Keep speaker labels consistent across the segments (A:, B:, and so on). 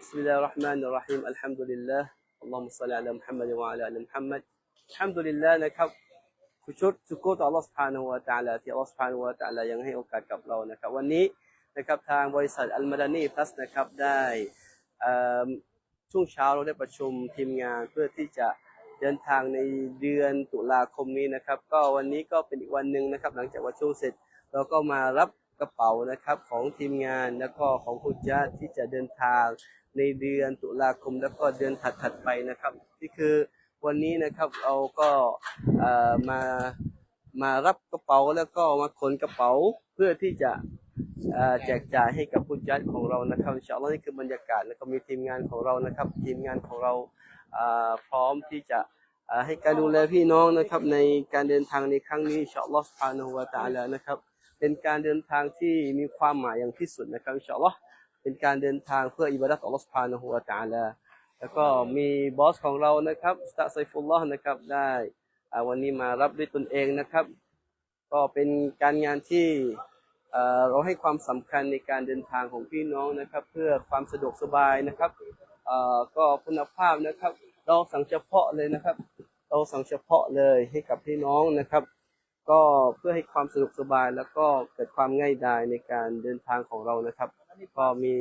A: بسم الله الرحمن الرحيم الحمد لله اللهم صل على محمد وعلى ال محمد الحمد لله นะครับผู้ชุดสุโกต่อ Allah سبحانه และ تعالى ที่ Allah سبحانه และ تعالى ยังให้โอกาสกับเรานะครับ วันนี้นะครับทางบริษัทอัลมาดานีพลัสนะครับได้เอ่อช่วงเช้าเราได้ประชุมทีมงานเพื่อที่จะเดินทางในเดือนตุลาคมนี้นะครับ ก็วันนี้ก็เป็นอีกวันหนึ่งนะครับ หลังจากประชุมเสร็จ เราก็มารับกระเป๋านะครับของทีมงานแล้วก็ของคุณญาติที่จะเดินทาง ในเดือนตุลาคมแล้วก็เดือนถัดๆไปนะครับนี่คือวันนี้นะครับเราก็มามารับกระเป๋าแล้วก็มาขนกระเป๋าเพื่อที่จะแจกจ่ายให้กับผู้ญาติของเรานะครับชาอัลลอฮ์นี่คือบรรยากาศแล้วก็มีทีมงานของเรานะครับ ทีมงานของเราพร้อมที่จะให้การดูแลพี่น้องนะครับในการเดินทางในครั้งนี้ชาอัลลอสุบฮานะฮูวตะอาลานะครับ เป็นการเดินทางที่มีความหมายอย่างที่สุดนะครับชาอัลลอ เป็นการเดินทางเพื่ออิบาดะห์ต่ออัลลอฮฺสุบฮานะฮูวะตะอาลาแล้วก็มีบอสของเรานะครับสตาไซฟุลลอฮ์นะครับได้อ่าวันนี้มารับด้วยตนเองนะครับ ก็เป็นการงานที่เอ่อเราให้ความสำคัญในการเดินทางของพี่น้องนะครับ เพื่อความสะดวกสบายนะครับเอ่อก็คุณภาพนะครับ เราสั่งเฉพาะเลยนะครับ เราสั่งเฉพาะเลยให้กับพี่น้องนะครับ ก็เพื่อให้ความสะดวกสบายแล้วก็เกิดความง่ายดายในการเดินทางของเรานะครับ ก็มี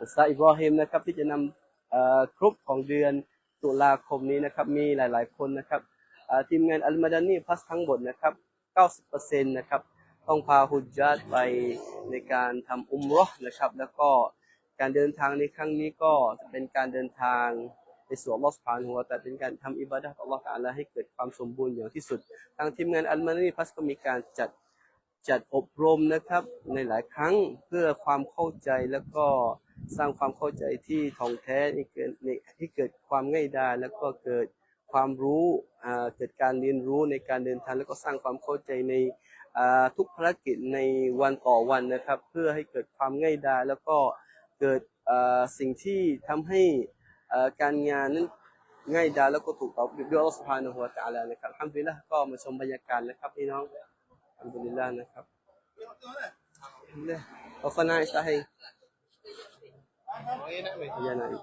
A: อุสตาอิบราฮิมนะครับที่จะนำเอ่อกรุ๊ปของเดือนตุลาคมนี้นะครับมีหลาย ๆ คนนะครับทีมงานอัลมาดานีพัสทั้งหมดนะครับ 90%นะครับต้องพาฮุจญาตไปในการทำอุมราะนะครับ แล้วก็การเดินทางในครั้งนี้ก็จะเป็นการเดินทางในส่วนลอสุบฮานะฮูวะตะอาลาเป็นการทำอิบาดะห์ต่อลอตะอาลาให้เกิดความสมบูรณ์อย่างที่สุด ทางทีมงานอัลมานีพัสก็มีการจัด จัดอบรมนะครับในหลายครั้งเพื่อความเข้าใจแล้วก็สร้างความเข้าใจที่ท่องแท้ให้เกิดในให้เกิดความง่ายดายแล้วก็เกิดความรู้เกิดการเรียนรู้ในการเดินทางแล้วก็สร้างความเข้าใจในทุกภารกิจในวันต่อวันนะครับ เพื่อให้เกิดความง่ายดายแล้วก็เกิดสิ่งที่ทำให้การงานนั้นง่ายดายแล้วก็ถูกต้องด้วยอัลลอฮฺสุบฮานะฮูวะตะอาลานะครับอัลฮัมดุลิละก็มาชมบรรยากาศนะครับพี่น้อง อัลฮัมดุลิลละห์นะครับอัลฮัมดุลิลละห์อัลฟานาอิสตาฮียานาอิ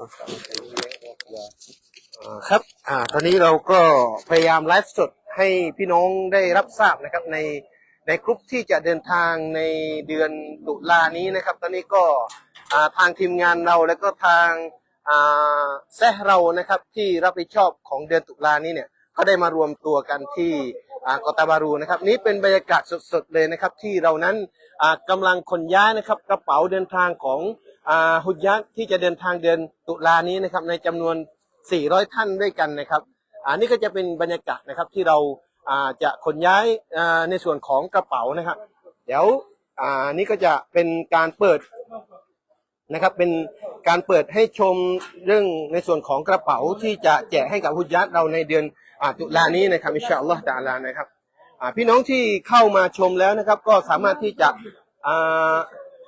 A: อัสสลามุอะลัยกุม
B: อ่าครับ อ่า ตอนนี้เราก็พยายามไลฟ์สดให้พี่น้องได้รับทราบนะครับ ในในกลุ่มที่จะเดินทางในเดือนตุลานี้นะครับ ตอนนี้ก็ทางทีมงานเราแล้วก็ทางแซะเรานะครับที่รับผิดชอบของเดือนตุลานี้เนี่ย ก็ได้มารวมตัวกันที่ กอตาบารูนะครับนี้เป็นบรรยากาศสดๆเลยนะครับ ที่เรานั้นอ่ากำลังขนย้ายนะครับกระเป๋าเดินทางของอ่าฮุจญาตที่จะเดินทางเดือนตุลานี้นะครับในจำนวน 400 ท่านด้วยกันนะครับอันนี้ก็จะเป็นบรรยากาศนะครับที่เราอ่าจะขนย้ายในส่วนของกระเป๋านะครับ เดี๋ยวอ่านี่ก็จะเป็นการเปิดนะครับเป็นการเปิดให้ชมเรื่องในส่วนของกระเป๋าที่จะแจกให้กับฮุจญาตเราในเดือน ตุลานี้นะครับอิชาอัลลอฮฺตะอาลานะครับอ่าพี่น้องที่เข้ามาชมแล้วนะครับ ก็สามารถที่จะอ่า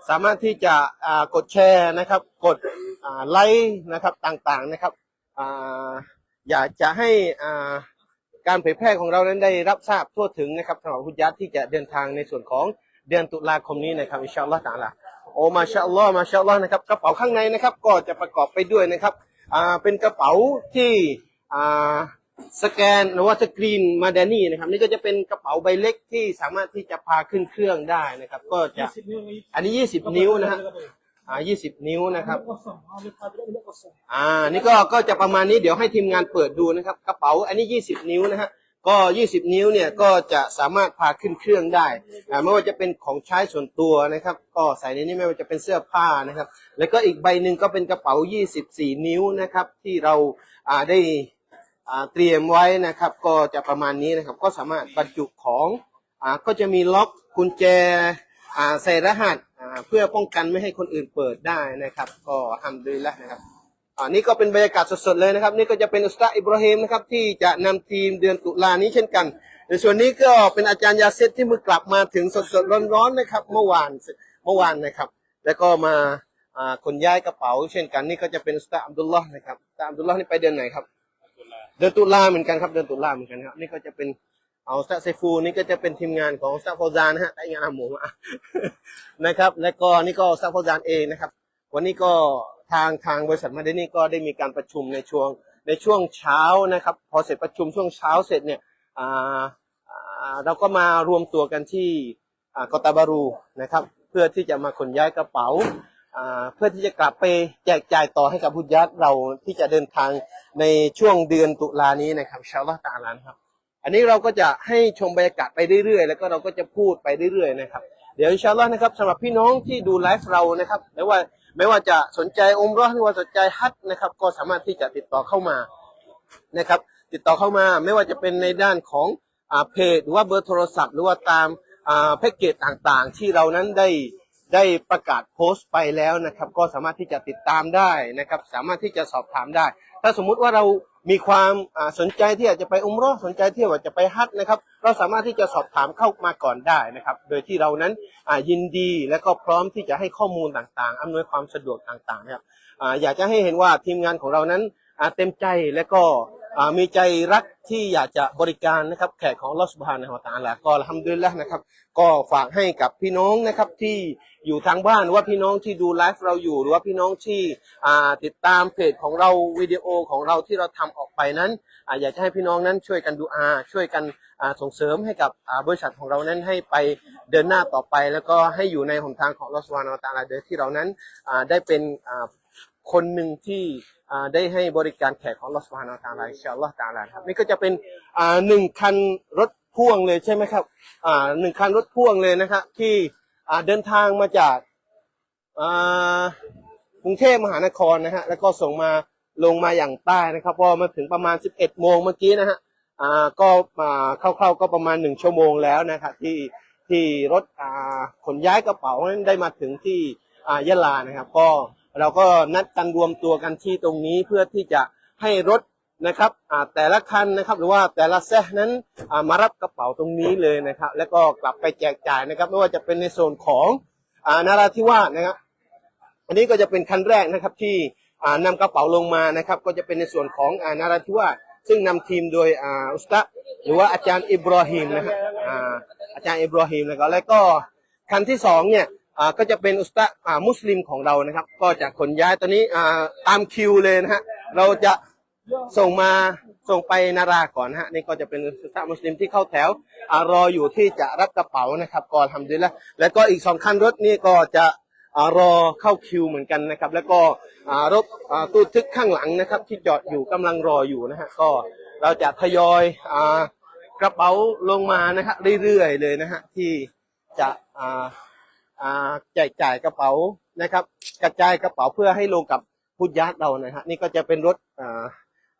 B: สามารถที่จะอ่ากดแชร์นะครับ กดอ่าไลค์นะครับต่างๆนะครับอ่าอยากจะให้อ่าการเผยแพร่ของเรานั้นได้รับทราบทั่วถึงนะครับสำหรับฮุจยัตที่จะเดินทางในส่วนของเดือนตุลาคมนี้นะครับอินชาอัลลอฮฺตะอาลาโอมาชาอัลลอฮ์มาชาอัลลอฮ์นะครับกระเป๋าข้างในนะครับ ก็จะประกอบไปด้วยนะครับอ่าเป็นกระเป๋าที่อ่า สแกนหรือว่าสกรีนมาดานี่นะครับ นี่ก็จะเป็นกระเป๋าใบเล็กที่สามารถที่จะพาขึ้นเครื่องได้นะครับ ก็จะอันนี้ 20 นิ้วนะฮะอ่า20 นิ้วนะครับอ่านี่ก็ก็จะประมาณนี้เดี๋ยวให้ทีมงานเปิดดูนะครับ กระเป๋าอันนี้ 20 นิ้วนะฮะก็ 20 นิ้วเนี่ยก็จะสามารถพาขึ้นเครื่องได้อ่าไม่ว่าจะเป็นของใช้ส่วนตัวนะครับ ก็ใส่ในนี้ไม่ว่าจะเป็นเสื้อผ้านะครับ แล้วก็อีกใบหนึ่งก็เป็นกระเป๋า 24 นิ้วนะครับ ที่เราอ่าได้อ่า เตรียมไว้นะครับ ก็จะประมาณนี้นะครับ ก็สามารถบรรจุของอก็จะมีล็อกกุญแจใส่รหัสเพื่อป้องกันไม่ให้คนอื่นเปิดได้นะครับ ก็ทำดีแล้วนะครับอ่านี่ก็เป็นบรรยากาศสดๆเลยนะครับ นี่ก็จะเป็นอุสตาอิบราฮิมนะครับที่จะนำทีมเดือนตุลานี้เช่นกัน ในส่วนนี้ก็เป็นอาจารย์ยาเซตที่มือกลับมาถึงสดๆร้อนๆนะครับ เมื่อวานเมื่อวานนะครับ แล้วก็มาอ่าขนย้ายกระเป๋า เช่นกันนี่ก็จะเป็นอุสตาอับดุลลอฮ์นะครับอุสตาอับดุลลอฮ์นี่ไปเดือนไหนครับ เดือนตุลาเหมือนกันครับเดือนตุลาเหมือนกันครับ นี่ก็จะเป็นเอาสตาเซฟูนี่ก็จะเป็นทีมงานของสตาโฟซานนะฮะได้งานหมูมานะครับ แล้วก็นี่ก็สตาโฟซานเองนะครับ วันนี้ก็ทางทางบริษัทมาเดนี่ก็ได้มีการประชุมในช่วงในช่วงเช้านะครับ พอเสร็จประชุมช่วงเช้าเสร็จเนี่ยอ่าอ่าเราก็มารวมตัวกันที่กอตาบารูนะครับ เพื่อที่จะมาขนย้ายกระเป๋า เพื่อที่จะกลับไปแจกจ่ายต่อให้กับพุทธญาติเราที่จะเดินทางในช่วงเดือนตุลานี้นะครับชาอัลลอฮ์ตาลานครับ อันนี้เราก็จะให้ชมบรรยากาศไปเรื่อยๆ แล้วก็เราก็จะพูดไปเรื่อยๆนะครับ เดี๋ยวชาอัลลอฮ์นะครับสำหรับพี่น้องที่ดูไลฟ์เรานะครับไม่ว่าไม่ว่าจะสนใจอมเราะห์หรือว่าสนใจฮัจญ์นะครับ ก็สามารถที่จะติดต่อเข้ามานะครับ ติดต่อเข้ามาไม่ว่าจะเป็นในด้านของอ่าเพจหรือว่าเบอร์โทรศัพท์ หรือว่าตามอ่าแพ็กเกจต่างๆ ที่เรานั้นได้ ได้ประกาศโพสต์ไปแล้วนะครับ ก็สามารถที่จะติดตามได้นะครับ สามารถที่จะสอบถามได้ ถ้าสมมุติว่าเรามีความสนใจที่อยากจะไปอุมเรอสนใจที่อยากจะไปฮัจญ์นะครับ เราสามารถที่จะสอบถามเข้ามาก่อนได้นะครับ โดยที่เรานั้นยินดีและก็พร้อมที่จะให้ข้อมูลต่างๆอำนวยความสะดวกต่างๆนะครับออยากจะให้เห็นว่าทีมงานของเรานั้นเต็มใจและก็มีใจรักที่อยากจะบริการนะครับ แขกของลอสบานนะฮะตาลาก็ทำด้วยแล้วนะครับ ก็ฝากให้กับพี่น้องนะครับที่ อยู่ทางบ้านว่าพี่น้องที่ดูไลฟ์เราอยู่ หรือว่าพี่น้องที่ติดตามเพจของเราวิดีโอของเราที่เราทำออกไปนั้นออยากจะให้พี่น้องนั้นช่วยกันดูอาช่วยกันส่งเสริมให้กับบริษัทของเรานั้นให้ไปเดินหน้าต่อไป แล้วก็ให้อยู่ในหนทางของลอสวานอตาลาโดยที่เรานั้นได้เป็นคนหนึ่งที่ได้ให้บริการแขกของลอสวานอตาลาอินชาอัลลอฮ์ตาลาครับนี่ก็จะเป็นหนึ่งคันรถพ่วงเลยใช่ไหมครับหนึ่งคันรถพ่วงเลยนะครับที่ เดินทางมาจากกรุงเทพมหานครนะฮะแล้วก็ส่งมาลงมาอย่างใต้นะครับพอมาถึงประมาณ 11 โมงเมื่อกี้นะฮะก็มาเข้าๆก็ประมาณหนึ่งชั่วโมงแล้วนะครับที่ที่รถขนย้ายกระเป๋านั้นได้มาถึงที่ยะลานะครับ ก็เราก็นัดกันรวมตัวกันที่ตรงนี้เพื่อที่จะให้รถ นะครับอ่าแต่ละคันนะครับหรือว่าแต่ละแซะนั้นอ่ามารับกระเป๋าตรงนี้เลยนะครับ แล้วก็กลับไปแจกจ่ายนะครับไม่ว่าจะเป็นในโซนของอ่านาราธิวาสนะครับ อันนี้ก็จะเป็นคันแรกนะครับที่อ่านำกระเป๋าลงมานะครับ ก็จะเป็นในส่วนของอ่านาราธิวาสซึ่งนำทีมโดยอ่าอุสตะหรือว่าอาจารย์อิบรอฮิมนะครับอ่าอาจารย์อิบรอฮิมแล้วก็แล้วก็คันที่สองเนี่ยอ่าก็จะเป็นอุสตะอ่ามุสลิมของเรานะครับ ก็จะขนย้ายตอนนี้อ่าตามคิวเลยนะฮะเราจะ ส่งมาส่งไปนาราก่อนนะฮะนี่ก็จะเป็นสุสามุสลิมที่เข้าแถวอรออยู่ที่จะรับกระเป๋านะครับก่อนทำด้วยแล้วแล้วก็อีกสองคันรถนี่ก็จะอรอเข้าคิวเหมือนกันนะครับ แล้วก็รถตู้ทึกข้างหลังนะครับ ที่จอดอยู่กำลังรออยู่นะฮะก็เราจะทยอยอกระเป๋าลงมานะฮะเรื่อยๆเลยนะฮะที่จะแจกจ่ายกระเป๋านะครับ กระจายกระเป๋าเพื่อให้ลงกับพุทธญาติเรานะฮะนี่ก็จะเป็นรถ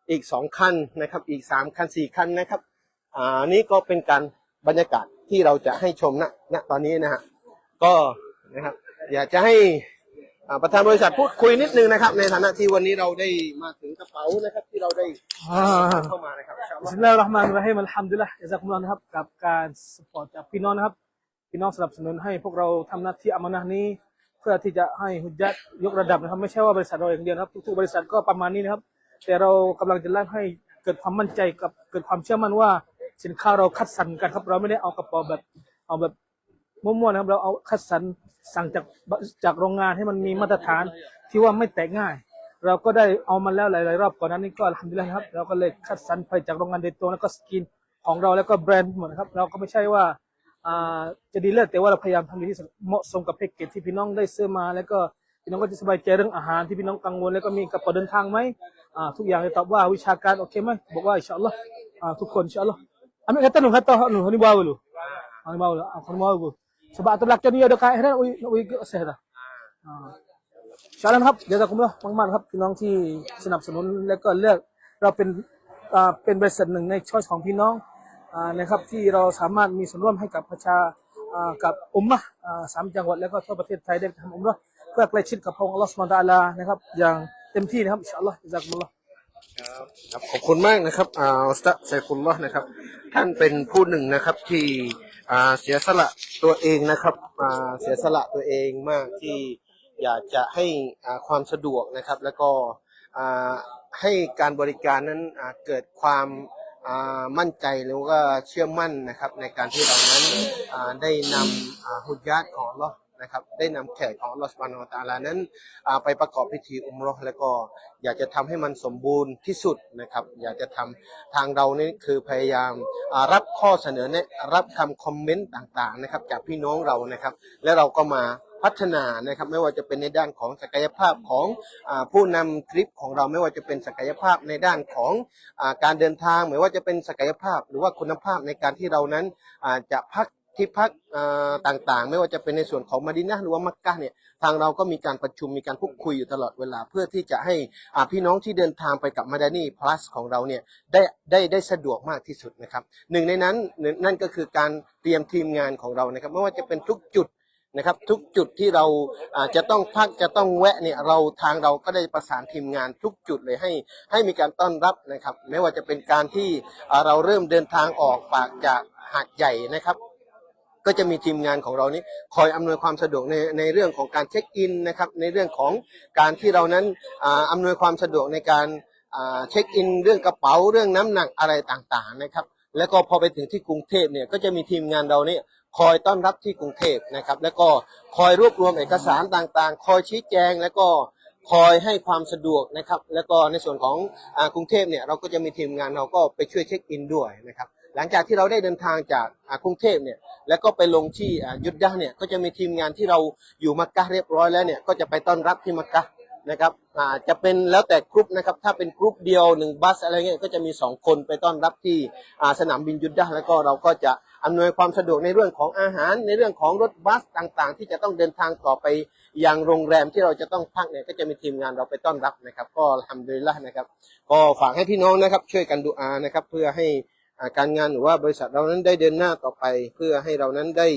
B: อีกสองคันนะครับ อีกสามคันสี่คันนะครับอ่านี่ก็เป็นการบรรยากาศที่เราจะให้ชมณณตอนนี้นะฮะก็นะครับอยากจะให้อาประธานบริษัทพูดคุยนิดนึงนะครับ ในฐานะที่วันนี้เราได้มาถึงกระเป๋านะครับ ที่เราได้เข้ามานะครับอินชาอัลลอฮ์
C: บิสมิลลาฮิรเราะห์มานิรเราะฮีมอัลฮัมดุลิลละยะซากุมุลลอฮ์นะครับกับการสปอร์ตจากพี่น้องนะครับพี่น้องสนับสนุนให้พวกเราทำหน้าที่อามานะนี้ เพื่อที่จะให้ฮุจญะห์ยกระดับนะครับ ไม่ใช่ว่าบริษัทเราอย่างเดียวนะครับทุกๆบริษัทก็ประมาณนี้นะครับ แต่เรากำลังจะไล่ให้เกิดความมั่นใจกับเกิดความเชื่อมั่นว่า สินค้าเราคัดสรรกันครับ เราไม่ได้เอากระเป๋าแบบเอาแบบมั่วๆนะครับ เราเอาคัดสรรสั่งจากจากโรงงานให้มันมีมาตรฐานที่ว่าไม่แตกง่าย เราก็ได้เอามาแล้วหลายๆรอบก่อนนั้นนี่ก็ทำดีแล้วครับ เราก็เลยคัดสรรผลิตจากโรงงานโดยตรงแล้วก็สกินของเราแล้วก็แบรนด์หมดนะครับ เราก็ไม่ใช่ว่าจะดีเลิศแต่ว่าเราพยายามทำดีที่สุดเหมาะสมกับแพ็กเกจที่พี่น้องได้ซื้อมา แล้วก็พี่น้องก็จะสบายใจเรื่องอาหารที่พี่น้องกังวลแล้วก็มีกระเป๋าเดินทางไหม ทุกอย่างเลยตอบว่าวิชาการโอเคไหมบอกว่าอินชาอัลลอฮ์อ่าทุกคนอินชาอัลลอฮ์ Ambil kata nu kata nu ni bawa dulu. Ah ni bawa dulu. Ah ni bawa dulu. Sebab tu belakang ni ada kain dah ui ui ke seh dah. ชาลันครับเดี๋ยวจะคุ้มละมากๆครับพี่น้องที่สนับสนุนและก็เลือกเราเป็นอ่าเป็นบริษัทหนึ่งในช้อยของพี่น้องอ่านะครับที่เราสามารถมีส่วนร่วมให้กับประชากับอุมมะอ่าสามจังหวัดแล้วก็ทั่วประเทศไทยได้ทำอุมมะเพื่อใกล้ชิดกับพระองค์อัลลอฮฺสุบานะฮูวะตะลานะครับอย่าง เต็มที่นะครับอินชาอัลลอฮฺอิจักมุลลอฮ์
B: ครับขอบคุณมากนะครับอ่าสตะไซฟุลลอฮ์นะครับ ท่านเป็นผู้หนึ่งนะครับที่อ่าเสียสละตัวเองนะครับอ่าเสียสละตัวเองมากที่อยากจะให้อ่าความสะดวกนะครับ แล้วก็อ่าให้การบริการนั้นอ่าเกิดความอ่ามั่นใจหรือว่าเชื่อมั่นนะครับ ในการที่เรานั้นอ่าได้นำอ่าฮุญญาตของอัลลาะห์ นะครับได้นำแขกของลอสบานอตาลานั้นไปประกอบพิธีอุมราะห์แล้วก็อยากจะทำให้มันสมบูรณ์ที่สุดนะครับ อยากจะทำทางเรานี่คือพยายามรับข้อเสนอแนะรับคำคอมเมนต์ต่างๆนะครับจากพี่น้องเรานะครับ และเราก็มาพัฒนานะครับไม่ว่าจะเป็นในด้านของศักยภาพของอผู้นำทริปของเราไม่ว่าจะเป็นศักยภาพในด้านของอการเดินทางไม่ว่าจะเป็นศักยภาพ หรือว่าคุณภาพในการที่เรานั้นจะพัก ที่พักต่างๆ ไม่ว่าจะเป็นในส่วนของมาดินะหรือว่ามักกะเนี่ยทางเราก็มีการประชุมมีการพูดคุยอยู่ตลอดเวลา เพื่อที่จะให้พี่น้องที่เดินทางไปกับมาดานีพลัสของเราเนี่ยได้ได้ได้สะดวกมากที่สุดนะครับหนึ่งในนั้นนั่นก็คือการเตรียมทีมงานของเรานะครับไม่ว่าจะเป็นทุกจุดนะครับทุกจุดที่เราจะต้องพักจะต้องแวะเนี่ยเราทางเราก็ได้ประสานทีมงานทุกจุดเลยให้ให้มีการต้อนรับนะครับ ไม่ว่าจะเป็นการที่เราเริ่มเดินทางออกปากจากหาดใหญ่นะครับ ก็จะมีทีมงานของเรานี้คอยอำนวยความสะดวกในในเรื่องของการเช็คอินนะครับในเรื่องของการที่เรานั้นอ่าอำนวยความสะดวกในการอ่าเช็คอินเรื่องกระเป๋าเรื่องน้ำหนักอะไรต่างๆนะครับแล้วก็พอไปถึงที่กรุงเทพเนี่ยก็จะมีทีมงานเราเนี่ยคอยต้อนรับที่กรุงเทพนะครับ แล้วก็คอยรวบรวมเอกสารต่างๆ คอยชี้แจงแล้วก็คอยให้ความสะดวกนะครับ แล้วก็ในส่วนของอากรุงเทพเนี่ยเราก็จะมีทีมงานเราก็ไปช่วยเช็คอินด้วยนะครับ หลังจากที่เราได้เดินทางจากกรุงเทพเนี่ยแล้วก็ไปลงที่ยุทธยาเนี่ยก็จะมีทีมงานที่เราอยู่มักกะเรียบร้อยแล้วเนี่ยก็จะไปต้อนรับที่มักกะนะครับจะเป็นแล้วแต่กรุ๊ปนะครับถ้าเป็นกรุ๊ปเดียวหนึ่งบัสอะไรเงี้ยก็จะมีสองคนไปต้อนรับที่สนามบินยุทธยาแล้วก็เราก็จะอำนวยความสะดวกในเรื่องของอาหาร ในเรื่องของรถบัสต่างๆ ที่จะต้องเดินทางต่อไปยังโรงแรมที่เราจะต้องพักเนี่ยก็จะมีทีมงานเราไปต้อนรับนะครับ ก็ทำโดยละนะครับ ก็ฝากให้พี่น้องนะครับช่วยกันดูอานะครับเพื่อให้ การงานหรือว่าบริษัทเรานั้นได้เดินหน้าต่อไป เพื่อให้เรานั้นได้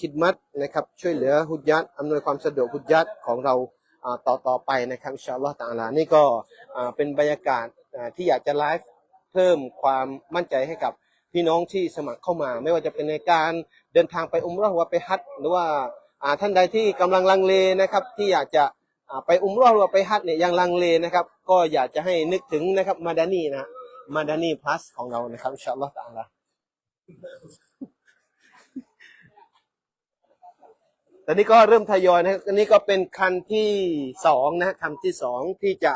B: คิดมัดนะครับช่วยเหลือฮุดยัดอำนวยความสะดวกฮุดยัดของเราต่อต่อไปนะครับอินชาอัลลอฮ์ตะอาลานี่ก็เป็นบรรยากาศที่อยากจะไลฟ์เพิ่มความมั่นใจให้กับพี่น้องที่สมัครเข้ามา ไม่ว่าจะเป็นในการเดินทางไปอุมราะห์หรือว่าไปฮัจหรือว่าท่านใดที่กำลังลังเลนะครับที่อยากจะไปอุมราะห์หรือว่าไปฮัจเนี่ยยังลังเลนะครับ ก็อยากจะให้นึกถึงนะครับมาดานีนะ มาดานีพลัสของเรานะครับอินชาอัลลอฮ์ตอาลาตอนนี้ก็เริ่มทยอยนะครับอันนี้ก็เป็นคันที่สองนะคันที่สองที่จะ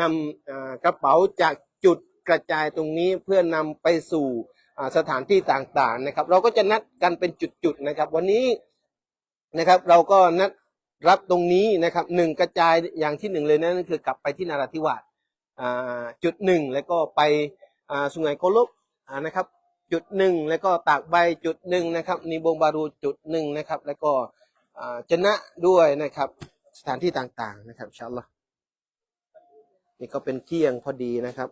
B: นำกระเป๋าจากจุดกระจายตรงนี้เพื่อนำไปสู่สถานที่ต่างๆนะครับ เราก็จะนัดกันเป็นจุดๆนะครับ วันนี้นะครับเราก็นัดรับตรงนี้นะครับหนึ่งกระจายอย่างที่หนึ่งเลยนั่นคือกลับไปที่นาราธิวาส จุดหนึ่งแล้วก็ไปสุไหงโกลกนะครับจุดหนึ่งแล้วก็ตากใบจุดหนึ่งนะครับนิบงบารูจุดหนึ่งนะครับแล้วก็อ่าจนะด้วยนะครับสถานที่ต่างๆนะครับชาอัลล์นี่ก็เป็นเที่ยงพอดีนะครับ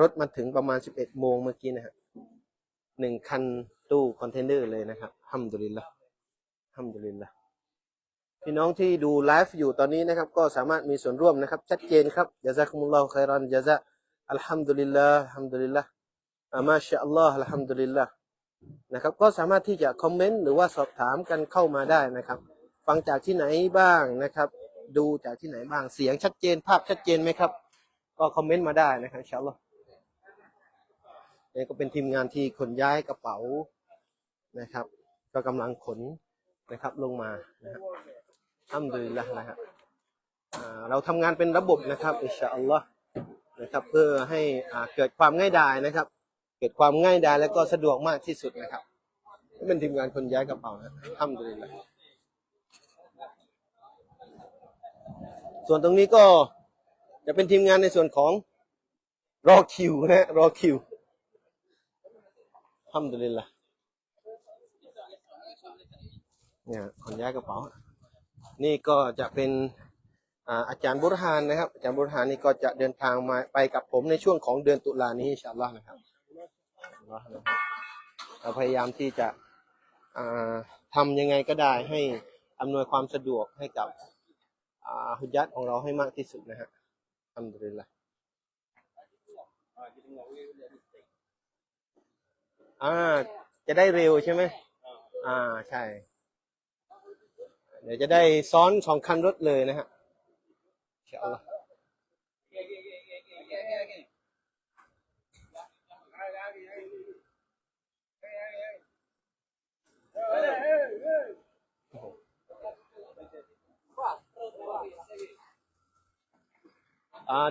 B: รถมาถึงประมาณ 11 โมงเมื่อกี้นะฮะหนึ่งคันตู้คอนเทนเนอร์เลยนะครับฮัมดุลิลละฮัมดุลิลละ พี่น้องที่ดูไลฟ์อยู่ตอนนี้นะครับ ก็สามารถมีส่วนร่วมนะครับ ชัดเจนครับยาซาคุมุลลอฮุคัยรันยาซาอัลฮัมดุลิลลาห์อัลฮัมดุลิลลาห์อามาชาอัลลอฮ์อัลฮัมดุลิลลาห์นะครับ ก็สามารถที่จะคอมเมนต์หรือว่าสอบถามกันเข้ามาได้นะครับ ฟังจากที่ไหนบ้างนะครับ ดูจากที่ไหนบ้างเสียงชัดเจนภาพชัดเจนไหมครับ ก็คอมเมนต์มาได้นะครับอินชาอัลลอฮ์นี่ก็เป็นทีมงานที่ขนย้ายกระเป๋านะครับ ก็กำลังขนนะครับลงมานะครับ อัมดุลิลละนะฮะอ่าเราทำงานเป็นระบบนะครับอิชาอัลลอฮ์นะครับเพื่อให้เกิดความง่ายดายนะครับ เกิดความง่ายดายและก็สะดวกมากที่สุดนะครับนี่เป็นทีมงานคนย้ายกระเป๋านะอัมดุลิลละส่วนตรงนี้ก็จะเป็นทีมงานในส่วนของรอคิวนะรอคิวอัมดุลิลละเนี่ยคนย้ายกระเป๋า นี่ก็จะเป็นอาอาจารย์บุรหานนะครับ อาจารย์บุรหานนี่ก็จะเดินทางมาไปกับผมในช่วงของเดือนตุลานี้อินชาอัลลอฮ์นะครับอินชานะครับเราพยายามที่จะอ่าทำยังไงก็ได้ให้อำนวยความสะดวกให้กับอาฮุญญัตของเราให้มากที่สุดนะฮะอัลฮัมดุลิลละอ่า จะได้เร็วใช่ไหมอ่า ใช่ ดี๋ยวจะได้ซ้อนสองคันรถเลยนะฮะเชียว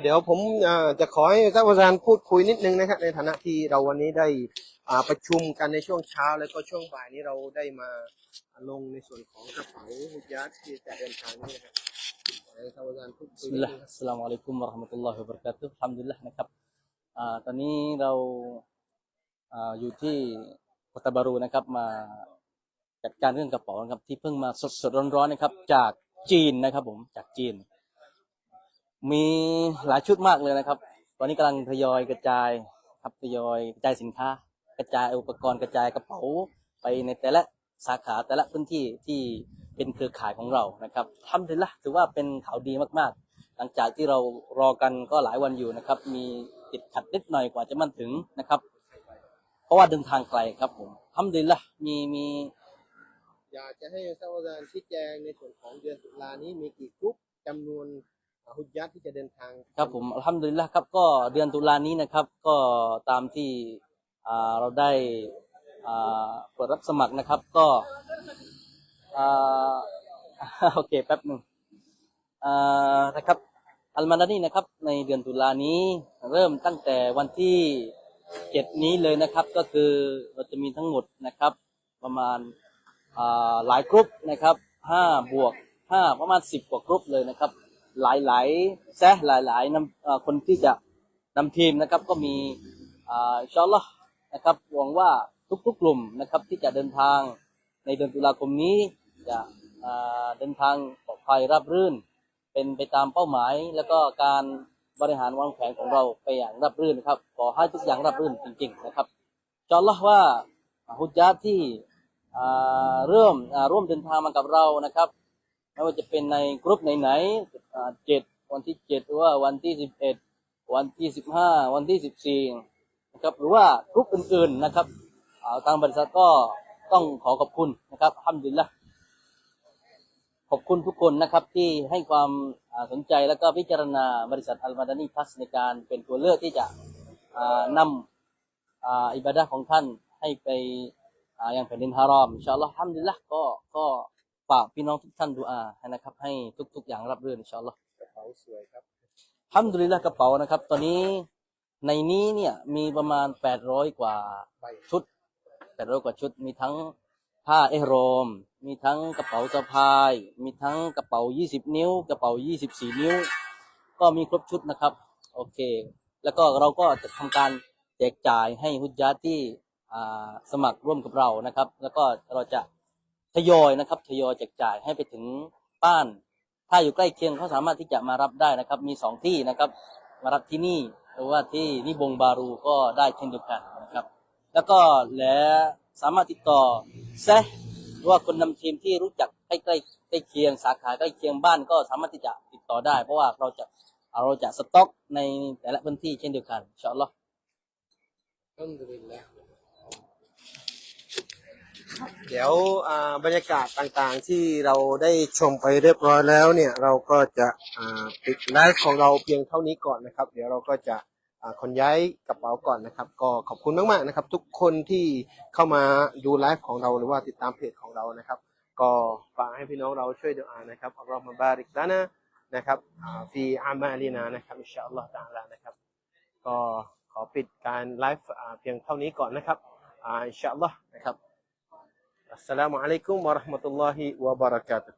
B: เดี๋ยวผมจะขอให้ท่านประธานพูดคุยนิดนึงนะครับในฐานะที่เราวันนี้ได้ประชุมกันในช่วงเช้า แล้วก็ช่วงบ่ายนี้เราได้มา ลงในส่วนของกระเป๋าฮุจญาตที่จะเดินทางนี้นะครับท่านประธานพูดคุย
D: บิสมิลลาห์สลามุอะลัยกุมะราะห์มะตุลลอฮิวะบะเราะกาตุฮ์อัลฮัมดุลิลลาห์นะครับอ่าตอนนี้เราอ่าอยู่ที่โคตบารูนะครับ มาจัดการเรื่องกระเป๋านะครับ ที่เพิ่งมาสดๆร้อนๆนะครับ จากจีนนะครับ ผมจากจีน มีหลายชุดมากเลยนะครับ ตอนนี้กำลังทยอยกระจายครับทยอยกระจายสินค้ากระจายอุปกรณ์กระจายกระเป๋าไปในแต่ละ สาขาแต่ละพื้นที่ที่เป็นเครือข่ายของเรานะครับทำถึงละถือว่าเป็นข่าวดีมากๆ หลังจากที่เรารอกันก็หลายวันอยู่นะครับ มีติดขัดนิดหน่อยกว่าจะมาถึงนะครับ เพราะว่าเดินทางไกลครับผมทำดีละมีมี
B: อยากจะให้ท่านประธานชี้แจงในส่วนของเดือนตุลานี้มีกี่กรุ๊ปจำนวนอ่าฮุจญาตที่จะเดินทาง
D: ครับผมอัลฮัมดุลิลละครับ ก็เดือนตุลานี้นะครับ ก็ตามที่อ่าเราได้อ่า เปิดรับสมัครนะครับ ก็โอเคแป๊บหนึ่งนะครับอัลมาดานีนะครับ ในเดือนตุลานี้เริ่มตั้งแต่วันที่เจ็ดนี้เลยนะครับ ก็คือเราจะมีทั้งหมดนะครับ ประมาณาหลายกรุ๊ปนะครับห้าบวกห้าประมาณสิบกว่ากรุ๊ปเลยนะครับ หลายหลายๆแซะหลายหลายๆนำคนที่จะนำทีมนะครับ ก็มีอ่าอินชาอัลลอฮ์นะครับหวังว่า ทุกๆกลุ่มนะครับที่จะเดินทางในเดือนตุลาคมนี้จะเดินทางปลอดภัยราบรื่น เป็นไปตามเป้าหมาย แล้วก็การบริหารวางแผนของเราไปอย่างราบรื่นครับขอให้ทุกอย่างราบรื่นจริง ๆ นะครับอินชาอัลลอฮ์ว่าฮุจญาที่เริ่มร่วมเดินทางมากับเรานะครับไม่ว่าจะเป็นในกรุ๊ปไหนๆเจ็ดวันที่เจ็ดหรือว่าวันที่สิบเอ็ดวันที่สิบห้าวันที่สิบสี่นะครับหรือว่ากรุ๊ปอื่นๆนะครับ ทางบริษัทก็ต้องขอขอบคุณนะครับอัลฮัมดุลิลละขอบคุณทุกคนนะครับที่ให้ความอ่าสนใจแล้วก็พิจารณาบริษัทอัลมาดานีพัสในการเป็นตัวเลือกที่จะอ่านำอ่าอิบาดะห์ของท่านให้ไปอ่ายังแผ่นดินฮารอมอินชาอัลลอฮ์อัลฮัมดุลิลละก็ก็ฝากพี่น้องทุกท่านดูอาให้นะครับ ให้ทุก ๆ อย่างรับรื่นอินชาอัลลอฮ์
B: กระเป๋าสวยครับ
D: อัลฮัมดุลิลละกระเป๋านะครับ ตอนนี้ในนี้เนี่ยมีประมาณ 800 กว่า
B: ใบ
D: ชุด แปดร้อยกว่าชุดมีทั้งผ้าเอโรม มีทั้งกระเป๋าสะพาย มีทั้งกระเป๋า 20 นิ้ว กระเป๋า 24 นิ้ว ก็มีครบชุดนะครับ โอเค แล้วก็เราก็จะทำการแจกจ่ายให้ฮุจญาตที่สมัครร่วมกับเรานะครับ แล้วก็เราจะทยอยนะครับทยอยแจกจ่ายให้ไปถึงบ้าน ถ้าอยู่ใกล้เคียงเขาสามารถที่จะมารับได้นะครับ มีสองที่นะครับ มารับที่นี่หรือว่าที่นิบงบารูก็ได้เช่นเดียวกัน แล้วก็และสามารถติดต่อแซะหรือว่าคนนำทีมที่รู้จักใกล้ใกล้ใกล้เคียงสาขาใกล้เคียงบ้านก็สามารถที่จะติดต่อได้ เพราะว่าเราจะเราจะสต็อกในแต่ละพื้นที่เช่นเดียวกันอินชาอัลลอฮ์
B: อัลฮัมดุลิลเดี๋ยวบรรยากาศต่างๆที่เราได้ชมไปเรียบร้อยแล้วเนี่ย เราก็จะปิดไลฟ์ของเราเพียงเท่านี้ก่อนนะครับ เดี๋ยวเราก็จะ ขนย้ายกระเป๋าก่อนนะครับ ก็ขอบคุณมากๆนะครับ ทุกคนที่เข้ามาดูไลฟ์ของเราหรือว่าติดตามเพจของเรานะครับ ก็ฝากให้พี่น้องเราช่วยดูอานะครับอัลลอฮฺมาบาริกลานะนะครับอ่าฟีอามาลีนานะครับอินชาอัลลอฮฺตาลานะครับ ก็ขอปิดการไลฟ์เพียงเท่านี้ก่อนนะครับอ่าอินชาอัลลอฮ์นะครับอัสสลามุอะลัยกุมวะราะห์มะตุลลอฮิวะบะเราะกาตุฮ์